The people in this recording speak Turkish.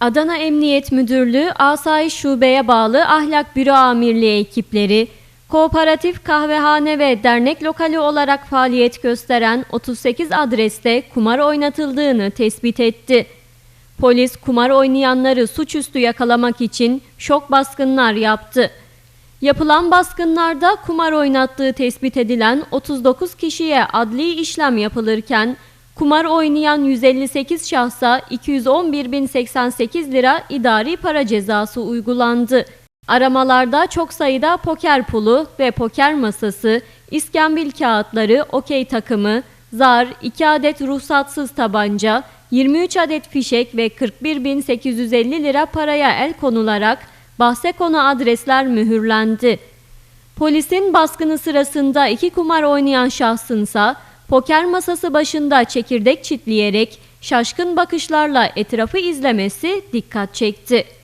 Adana Emniyet Müdürlüğü Asayiş Şube'ye bağlı Ahlak Büro Amirliği ekipleri, kooperatif kahvehane ve dernek lokali olarak faaliyet gösteren 38 adreste kumar oynatıldığını tespit etti. Polis kumar oynayanları suçüstü yakalamak için şok baskınlar yaptı. Yapılan baskınlarda kumar oynattığı tespit edilen 39 kişiye adli işlem yapılırken kumar oynayan 158 şahsa 211.088 lira idari para cezası uygulandı. Aramalarda çok sayıda poker pulu ve poker masası, iskambil kağıtları, okey takımı, zar, 2 adet ruhsatsız tabanca, 23 adet fişek ve 41.850 lira paraya el konularak bahse konu adresler mühürlendi. Polisin baskını sırasında iki kumar oynayan şahsınsa poker masası başında çekirdek çitleyerek şaşkın bakışlarla etrafı izlemesi dikkat çekti.